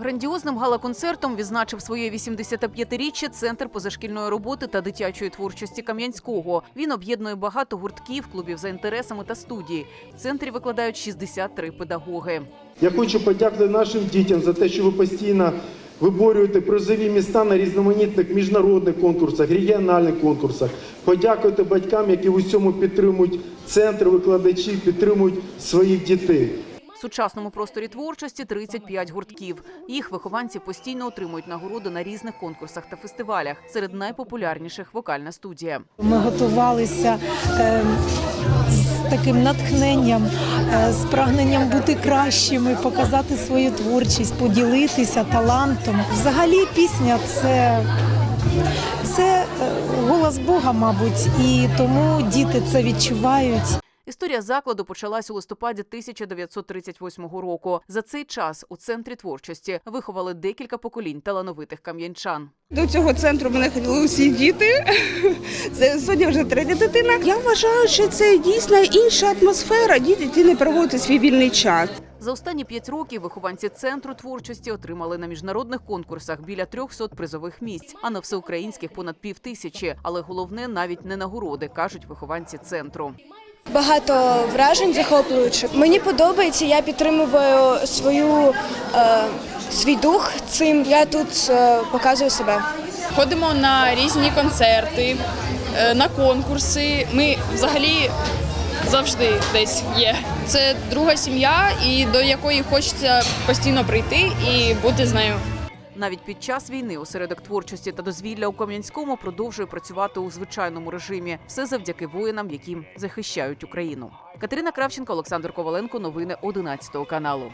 Грандіозним гала-концертом відзначив своє 85-річчя центр позашкільної роботи та дитячої творчості Кам'янського. Він об'єднує багато гуртків, клубів за інтересами та студії. В центрі викладають 63 педагоги. Я хочу подякувати нашим дітям за те, що ви постійно виборюєте призові міста на різноманітних міжнародних конкурсах, регіональних конкурсах. Подякувати батькам, які в усьому підтримують центр, викладачів, підтримують своїх дітей. В сучасному просторі творчості 35 гуртків. Їх вихованці постійно отримують нагороди на різних конкурсах та фестивалях. Серед найпопулярніших вокальна студія. Ми готувалися е, з таким натхненням, е, з прагненням бути кращими, показати свою творчість, поділитися талантом. Взагалі, пісня це, це е, голос Бога, мабуть, і тому діти це відчувають. Історія закладу почалась у листопаді 1938 року. За цей час у центрі творчості виховали декілька поколінь талановитих кам'янчан. До цього центру мене ходили усі діти. Це сьогодні вже третя дитина. Я вважаю, що це дійсно інша атмосфера. Діти ті не проводять свій вільний час. За останні п'ять років вихованці центру творчості отримали на міжнародних конкурсах біля 300 призових місць, а на всеукраїнських понад пів тисячі. Але головне навіть не нагороди, кажуть вихованці центру. Багато вражень захоплюючих. Мені подобається, я підтримую свою е, свій дух цим. Я тут е, показую себе. Ходимо на різні концерти, е, на конкурси. Ми взагалі завжди десь є. Це друга сім'я, і до якої хочеться постійно прийти і бути з нею. Навіть під час війни осередок творчості та дозвілля у Кам'янському продовжує працювати у звичайному режимі. Все завдяки воїнам, які захищають Україну. Катерина Кравченко, Олександр Коваленко. Новини 11 каналу.